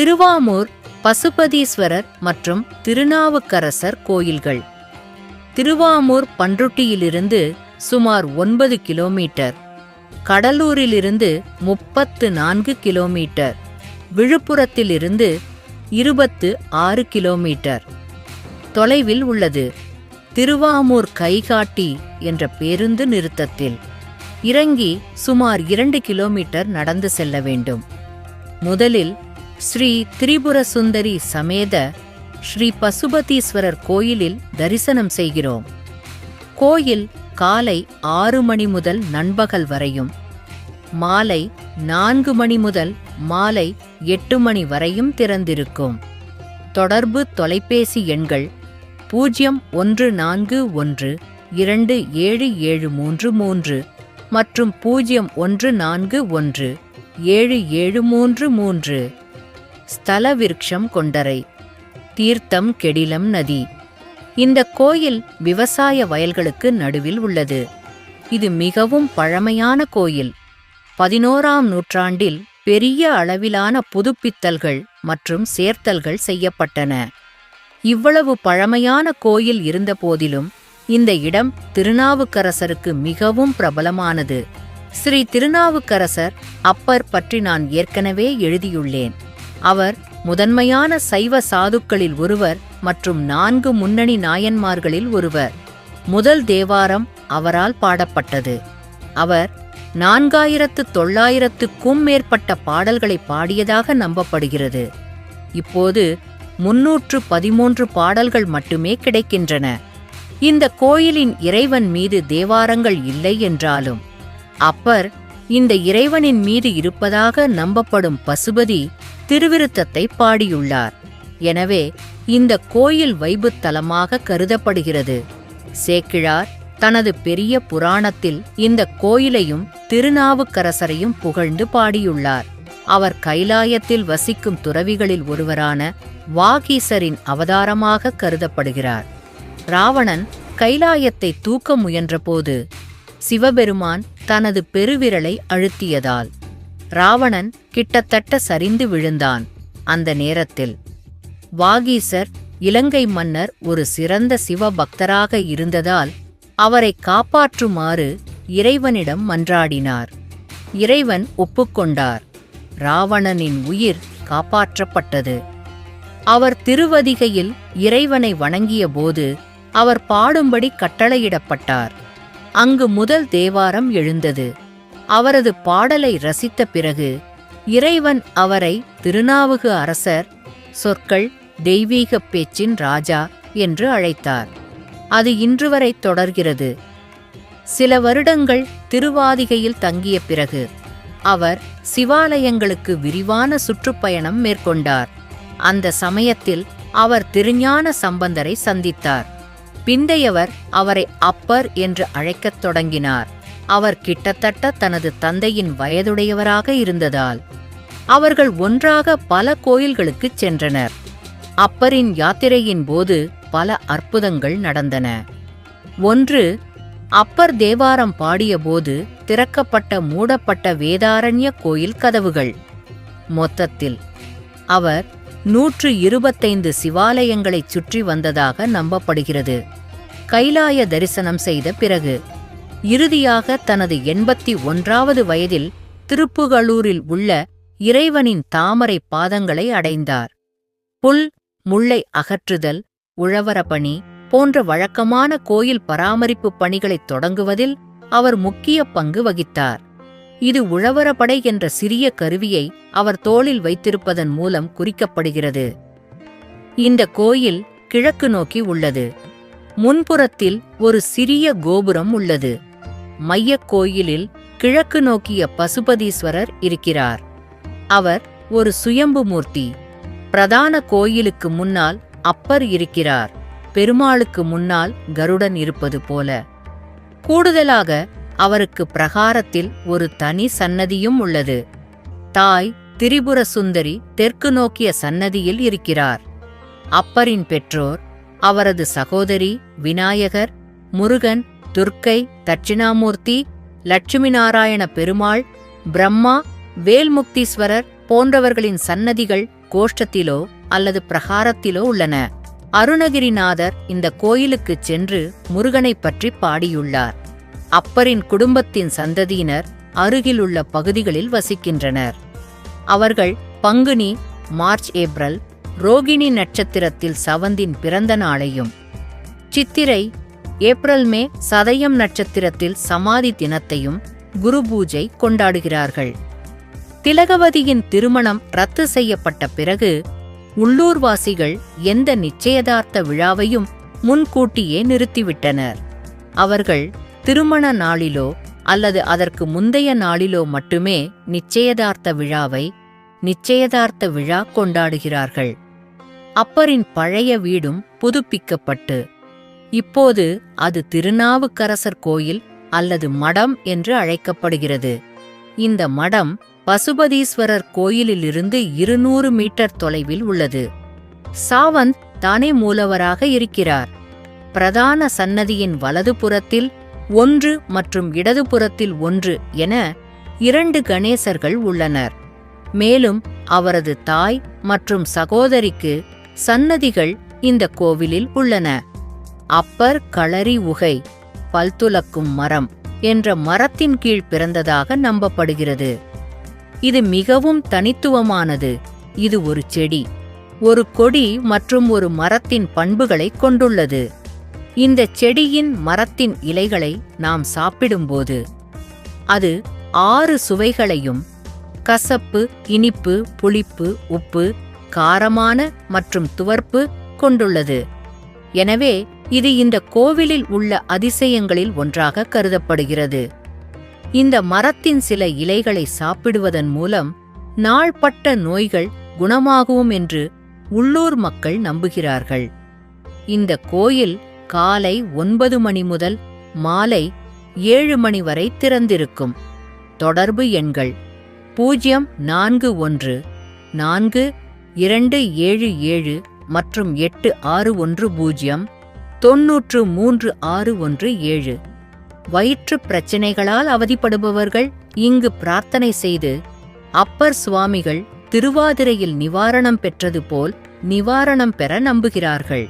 திருவாமூர் பசுபதீஸ்வரர் மற்றும் திருநாவுக்கரசர் கோயில்கள். திருவாமூர் பன்ருட்டியிலிருந்து சுமார் ஒன்பது கிலோமீட்டர். கடலூரிலிருந்து முப்பத்து நான்கு கிலோமீட்டர். விழுப்புரத்திலிருந்து இருபத்து ஆறு கிலோமீட்டர். தொலைவில் உள்ளது. திருவாமூர் கைகாட்டி என்ற பேருந்து நிறுத்தத்தில். இறங்கி சுமார் இரண்டு கிலோமீட்டர் நடந்து செல்ல வேண்டும். முதலில் ஸ்ரீ திரிபுர சுந்தரி சமேத ஸ்ரீ பசுபதீஸ்வரர் கோயிலில் தரிசனம் செய்கிறோம். கோயில் காலை ஆறு மணி முதல் நண்பகல் வரையும் மாலை நான்கு மணி முதல் மாலை எட்டு மணி வரையும் திறந்திருக்கும். தொடர்பு தொலைபேசி எண்கள் பூஜ்ஜியம் ஒன்று நான்கு ஒன்று இரண்டு ஏழு ஏழு மூன்று மூன்று மற்றும் பூஜ்ஜியம் ஒன்று நான்கு ஒன்று ஏழு ஏழு மூன்று மூன்று. ஸ்தல விருட்சம் கொண்டரை தீர்த்தம் கெடிலம் நதி. இந்த கோயில் விவசாய வயல்களுக்கு நடுவில் உள்ளது. இது மிகவும் பழமையான கோயில். பதினோராம் நூற்றாண்டில் பெரிய அளவிலான புதுப்பித்தல்கள் மற்றும் சேர்த்தல்கள் செய்யப்பட்டன. இவ்வளவு பழமையான கோயில் இருந்தபோதிலும் இந்த இடம் திருநாவுக்கரசருக்கு மிகவும் பிரபலமானது. ஸ்ரீ திருநாவுக்கரசர் அப்பர் பற்றி நான் ஏற்கனவே எழுதியுள்ளேன். அவர் முதன்மையான சைவ சாதுக்களில் ஒருவர் மற்றும் நான்கு முன்னணி நாயன்மார்களில் ஒருவர். முதல் தேவாரம் அவரால் பாடப்பட்டது. அவர் நான்காயிரத்து தொள்ளாயிரத்துக்கும் மேற்பட்ட பாடல்களை பாடியதாக நம்பப்படுகிறது. இப்போது முன்னூற்று பதிமூன்று பாடல்கள் மட்டுமே கிடைக்கின்றன. இந்த கோயிலின் இறைவன் மீது தேவாரங்கள் இல்லை என்றாலும் அப்பர் இந்த இறைவனின் மீது இருப்பதாக நம்பப்படும் பசுபதி திருவிருத்தத்தை பாடியுள்ளார். எனவே இந்த கோயில் வைபுத்தலமாக கருதப்படுகிறது. சேக்கிழார் தனது பெரிய புராணத்தில் இந்த கோயிலையும் திருநாவுக்கரசரையும் புகழ்ந்து பாடியுள்ளார். அவர் கைலாயத்தில் வசிக்கும் துறவிகளில் ஒருவரான வாகீசரின் அவதாரமாக கருதப்படுகிறார். ராவணன் கைலாயத்தை தூக்க முயன்றபோது சிவபெருமான் தனது பெருவிரலை அழுத்தியதால் ராவணன் கிட்டத்தட்ட சரிந்து விழுந்தான். அந்த நேரத்தில் வாகீசர் இலங்கை மன்னர் ஒரு சிறந்த சிவபக்தராக இருந்ததால் அவரை காப்பாற்றுமாறு இறைவனிடம் மன்றாடினார். இறைவன் ஒப்புக்கொண்டார் ராவணனின் உயிர் காப்பாற்றப்பட்டது. அவர் திருவதிகையில் இறைவனை வணங்கியபோது அவர் பாடும்படி கட்டளையிடப்பட்டார். அங்கு முதல் தேவாரம் எழுந்தது. அவரது பாடலை ரசித்த பிறகு இறைவன் அவரை திருநாவுகு அரசர் சொற்கள் தெய்வீகப் பேச்சின் ராஜா என்று அழைத்தார். அது இன்று வரை தொடர்கிறது. சில வருடங்கள் திருவாதிகையில் தங்கிய பிறகு அவர் சிவாலயங்களுக்கு விரிவான சுற்றுப்பயணம் மேற்கொண்டார். அந்த சமயத்தில் அவர் திருஞான சம்பந்தரை சந்தித்தார். பிந்தையவர் அவரை அப்பர் என்று அழைக்கத் தொடங்கினார். அவர் கிட்டத்தட்ட தனது தந்தையின் வயதுடையவராக இருந்ததால் அவர்கள் ஒன்றாக பல கோயில்களுக்குச் சென்றனர். அப்பரின் யாத்திரையின் போது பல அற்புதங்கள் நடந்தன. ஒன்று அப்பர் தேவாரம் பாடியபோது திறக்கப்பட்ட மூடப்பட்ட வேதாரண்ய கோயில் கதவுகள். மொத்தத்தில் அவர் நூற்று இருபத்தைந்து சிவாலயங்களைச் சுற்றி வந்ததாக நம்பப்படுகிறது. கைலாய தரிசனம் செய்த பிறகு இறுதியாக தனது எண்பத்தி ஒன்றாவது வயதில் திருப்புகளூரில் உள்ள இறைவனின் தாமரை பாதங்களை அடைந்தார். புல் முள்ளை அகற்றுதல் உழவரப்பணி போன்ற வழக்கமான கோயில் பராமரிப்பு பணிகளைத் தொடங்குவதில் அவர் முக்கிய பங்கு வகித்தார். இது உழவரப்படை என்ற சிறிய கருவியை அவர் தோளில் வைத்திருப்பதன் மூலம் குறிக்கப்படுகிறது. இந்த கோயில் கிழக்கு நோக்கி உள்ளது. முன்புறத்தில் ஒரு சிறிய கோபுரம் உள்ளது. மையக் கோயிலில் கிழக்கு நோக்கிய பசுபதீஸ்வரர் இருக்கிறார். அவர் ஒரு சுயம்பு மூர்த்தி. பிரதான கோயிலுக்கு முன்னால் அப்பர் இருக்கிறார். பெருமாளுக்கு முன்னால் கருடன் இருப்பது போல. கூடுதலாக அவருக்கு பிரகாரத்தில் ஒரு தனி சன்னதியும் உள்ளது. தாய் திரிபுர சுந்தரி தெற்கு நோக்கிய சன்னதியில் இருக்கிறார். அப்பரின் பெற்றோர் அவரது சகோதரி விநாயகர் முருகன் துர்க்கை தட்சிணாமூர்த்தி லட்சுமி நாராயண பெருமாள் பிரம்மா வேல்முக்தீஸ்வரர் போன்றவர்களின் சன்னதிகள் கோஷ்டத்திலோ அல்லது பிரகாரத்திலோ உள்ளன. அருணகிரிநாதர் இந்த கோயிலுக்குச் சென்று முருகனைப் பற்றி பாடியுள்ளார். அப்பரின் குடும்பத்தின் சந்ததியினர் அருகிலுள்ள பகுதிகளில் வசிக்கின்றனர். அவர்கள் பங்குனி மார்ச் ஏப்ரல் ரோகிணி நட்சத்திரத்தில் சவந்தின் பிறந்த நாளையும் சித்திரை ஏப்ரல் மே சதயம் நட்சத்திரத்தில் சமாதி தினத்தையும் குரு பூஜை கொண்டாடுகிறார்கள். திலகவதியின் திருமணம் ரத்து செய்யப்பட்ட பிறகு உள்ளூர்வாசிகள் எந்த நிச்சயதார்த்த விழாவையும் முன்கூட்டியே நிறுத்திவிட்டனர். அவர்கள் திருமண நாளிலோ அல்லது அதற்கு முந்தைய நாளிலோ மட்டுமே நிச்சயதார்த்த விழாவை நிச்சயதார்த்த விழா கொண்டாடுகிறார்கள். அப்பரின் பழைய வீடும் புதுப்பிக்கப்பட்டு இப்போது அது திருநாவுக்கரசர் கோயில் அல்லது மடம் என்று அழைக்கப்படுகிறது. இந்த மடம் பசுபதீஸ்வரர் கோயிலிலிருந்து இருநூறு மீட்டர் தொலைவில் உள்ளது. சாவந்த் தானே மூலவராக இருக்கிறார். பிரதான சன்னதியின் வலதுபுறத்தில் ஒன்று மற்றும் இடதுபுறத்தில் ஒன்று என இரண்டு கணேசர்கள் உள்ளனர். மேலும் அவரது தாய் மற்றும் சகோதரிக்கு சன்னதிகள் இந்த கோவிலில் உள்ளன. அப்பர் களரி உகை பல்துலக்கும் மரம் என்ற மரத்தின் கீழ் பிறந்ததாக நம்பப்படுகிறது. இது மிகவும் தனித்துவமானது. இது ஒரு செடி ஒரு கொடி மற்றும் ஒரு மரத்தின் பண்புகளைக் கொண்டுள்ளது. இந்த செடியின் மரத்தின் இலைகளை நாம் சாப்பிடும்போது அது ஆறு சுவைகளையும் கசப்பு இனிப்பு புளிப்பு உப்பு காரமான மற்றும் துவர்ப்பு கொண்டுள்ளது. எனவே இது இந்த கோவிலில் உள்ள அதிசயங்களில் ஒன்றாக கருதப்படுகிறது. இந்த மரத்தின் சில இலைகளை சாப்பிடுவதன் மூலம் நாள்பட்ட நோய்கள் குணமாகும் என்று உள்ளூர் மக்கள் நம்புகிறார்கள். இந்த கோயில் காலை ஒன்பது மணி முதல் மாலை ஏழு மணி வரை திறந்திருக்கும். தொடர்பு எண்கள் பூஜ்யம் நான்கு ஒன்று நான்கு இரண்டு ஏழு ஏழு மற்றும் எட்டு ஆறு ஒன்று பூஜ்யம் தொன்னூற்று மூன்று ஆறு ஒன்று ஏழு. வயிற்றுப் பிரச்சினைகளால் அவதிப்படுபவர்கள் இங்கு பிரார்த்தனை செய்து அப்பர் சுவாமிகள் திருவாதிரையில் நிவாரணம் பெற்றது போல் நிவாரணம் பெற நம்புகிறார்கள்.